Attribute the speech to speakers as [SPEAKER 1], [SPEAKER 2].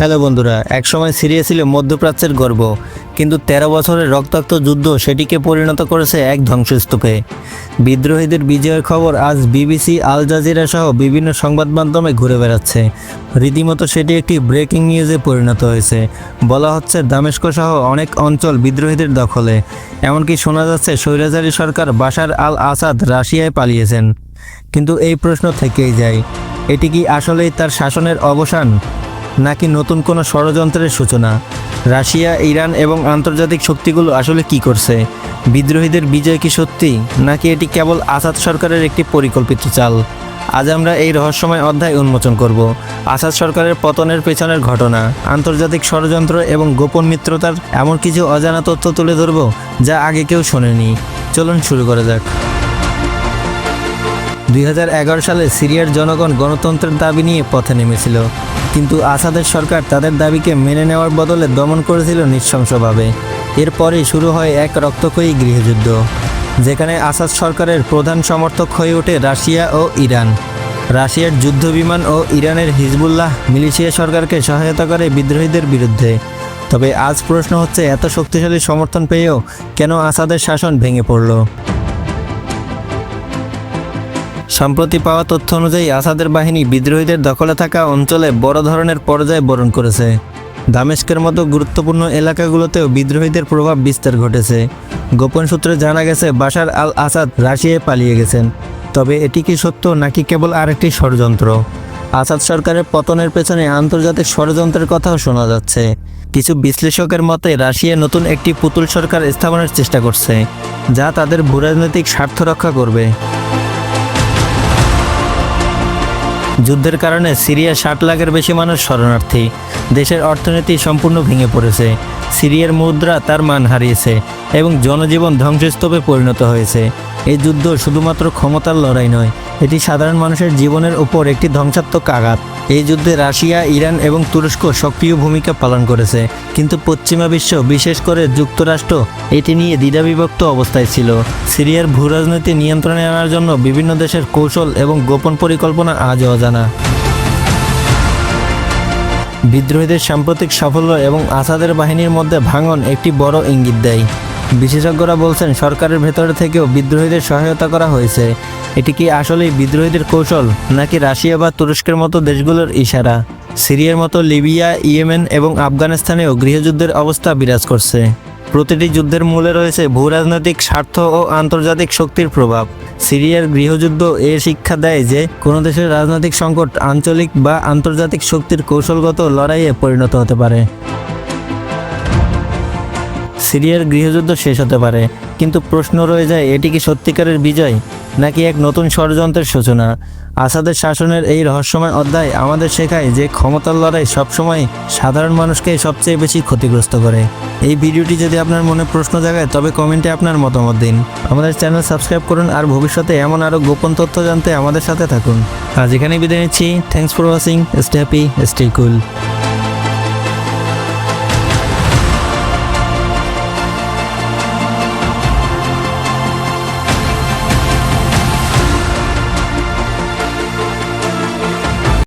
[SPEAKER 1] Hello বন্ধুরা, একসময় Syria ছিল মধ্যপ্রাচ্যের গর্ব, কিন্তু তেরো বছরের রক্তাক্ত যুদ্ধ সেটিকে পরিণত করেছে এক ধ্বংসস্তূপে। বিদ্রোহীদের বিজয়ের খবর আজ বিবিসি, আল জাজিরা সহ বিভিন্ন সংবাদ মাধ্যমে ঘুরে বেড়াচ্ছে। রীতিমতো সেটি একটি ব্রেকিং নিউজে পরিণত হয়েছে। বলা হচ্ছে, দামেস্ক সহ অনেক অঞ্চল বিদ্রোহীদের দখলে। এমনকি শোনা যাচ্ছে, স্বৈরাচারী সরকার বাশার আল আসাদ রাশিয়ায় পালিয়েছেন। কিন্তু এই প্রশ্ন থেকেই যায়, এটি কি আসলেই তার শাসনের অবসান? নাকি নতুন কোনো ষড়যন্ত্রের সূচনা? রাশিয়া, ইরান এবং আন্তর্জাতিক শক্তিগুলো আসলে কি করছে? বিদ্রোহীদের বিজয় কি সত্যি? নাকি এটি কেবল আসাদ সরকারের একটি পরিকল্পিত চাল? আজ আমরা এই রহস্যময় অধ্যায় উন্মোচন করব। আসাদ সরকারের পতনের পেছনের ঘটনা, আন্তর্জাতিক ষড়যন্ত্র এবং গোপন মিত্রতার এমন কিছু অজানা তথ্য তুলে ধরব যা আগে কেউ শোনেনি। চলুন শুরু করা যাক। দুই হাজার এগারো সালে সিরিয়ার জনগণ গণতন্ত্রের দাবি নিয়ে পথে নেমেছিল। কিন্তু আসাদের সরকার তাদের দাবিকে মেনে নেওয়ার বদলে দমন করেছিল নৃশংসভাবে এরপরেই শুরু হয় এক রক্তক্ষয়ী গৃহযুদ্ধ, যেখানে আসাদ সরকারের প্রধান সমর্থক হয়ে ওঠে রাশিয়া ও ইরান। রাশিয়ার যুদ্ধ বিমান ও ইরানের হিজবুল্লাহ মিলিশিয়া সরকারকে সহায়তা করে বিদ্রোহীদের বিরুদ্ধে। তবে আজ প্রশ্ন হচ্ছে, এত শক্তিশালী সমর্থন পেয়েও কেন আসাদের শাসন ভেঙে পড়ল? সম্প্রতি পাওয়া তথ্য অনুযায়ী আসাদের বাহিনী বিদ্রোহীদের দখলে থাকা অঞ্চলে বড় ধরনের পর্যায়ে বরণ করেছে। দামেস্কের মতো গুরুত্বপূর্ণ এলাকাগুলোতেও বিদ্রোহীদের প্রভাব বিস্তার ঘটেছে। গোপন সূত্রে জানা গেছে, বাশার আল আসাদ রাশিয়ায় পালিয়ে গেছেন। তবে এটি কি সত্য নাকি কেবল আরেকটি ষড়যন্ত্র? আসাদ সরকারের পতনের পেছনে আন্তর্জাতিক ষড়যন্ত্রের কথাও শোনা যাচ্ছে। কিছু বিশ্লেষকের মতে, রাশিয়া নতুন একটি পুতুল সরকার স্থাপনের চেষ্টা করছে, যা তাদের ভূরাজনৈতিক স্বার্থ রক্ষা করবে। যুদ্ধের কারণে সিরিয়া ষাট লাখের বেশি মানুষ শরণার্থী। দেশের অর্থনীতি সম্পূর্ণ ভেঙে পড়েছে। সিরিয়ার মুদ্রা তার মান হারিয়েছে এবং জনজীবন ধ্বংসস্তূপে পরিণত হয়েছে। এই যুদ্ধ শুধুমাত্র ক্ষমতার লড়াই নয়, এটি সাধারণ মানুষের জীবনের উপর একটি ধ্বংসাত্মক আঘাত। এই যুদ্ধে রাশিয়া, ইরান এবং তুরস্ক সক্রিয় ভূমিকা পালন করেছে, কিন্তু পশ্চিমা বিশ্ব, বিশেষ করে যুক্তরাষ্ট্র, এটি নিয়ে দ্বিধাবিভক্ত অবস্থায় ছিল। সিরিয়ার ভূরাজনীতি নিয়ন্ত্রণে আনার জন্য বিভিন্ন দেশের কৌশল এবং গোপন পরিকল্পনা আজও অজানা। বিদ্রোহীদের সাম্প্রতিক সাফল্য এবং আসাদের বাহিনীর মধ্যে ভাঙন একটি বড় ইঙ্গিত দেয়। বিশেষজ্ঞরা বলছেন, সরকারের ভেতরে থেকেও বিদ্রোহীদের সহায়তা করা হয়েছে। এটি কি আসলেই বিদ্রোহীদের কৌশল, নাকি রাশিয়া বা তুরস্কের মতো দেশগুলোর ইশারা? সিরিয়ার মতো লিবিয়া, ইয়েমেন এবং আফগানিস্তানেও গৃহযুদ্ধের অবস্থা বিরাজ করছে। প্রতিটি যুদ্ধের মূলে রয়েছে ভূরাজনৈতিক স্বার্থ ও আন্তর্জাতিক শক্তির প্রভাব। সিরিয়ার গৃহযুদ্ধ এ শিক্ষা দেয় যে, কোনো দেশের রাজনৈতিক সংকট আঞ্চলিক বা আন্তর্জাতিক শক্তির কৌশলগত লড়াইয়ে পরিণত হতে পারে। সিরিয়ার গৃহযুদ্ধ শেষ হতে পারে, কিন্তু প্রশ্ন রয়ে যায়, এটি কি সত্যিকারের বিজয়, নাকি এক নতুন ষড়যন্ত্রের সূচনা? আসাদের শাসনের এই রহস্যময় অধ্যায় আমাদের শেখায় যে ক্ষমতার লড়াই সবসময় সাধারণ মানুষকে সবচেয়ে বেশি ক্ষতিগ্রস্ত করে। এই ভিডিওটি যদি আপনার মনে প্রশ্ন জাগায়, তবে কমেন্টে আপনার মতামত দিন। আমাদের চ্যানেল সাবস্ক্রাইব করুন আর ভবিষ্যতে এমন আরও গোপন তথ্য জানতে আমাদের সাথে থাকুন। আজ এখানেই বিদায় নিচ্ছি। Thanks for watching stay happy stay cool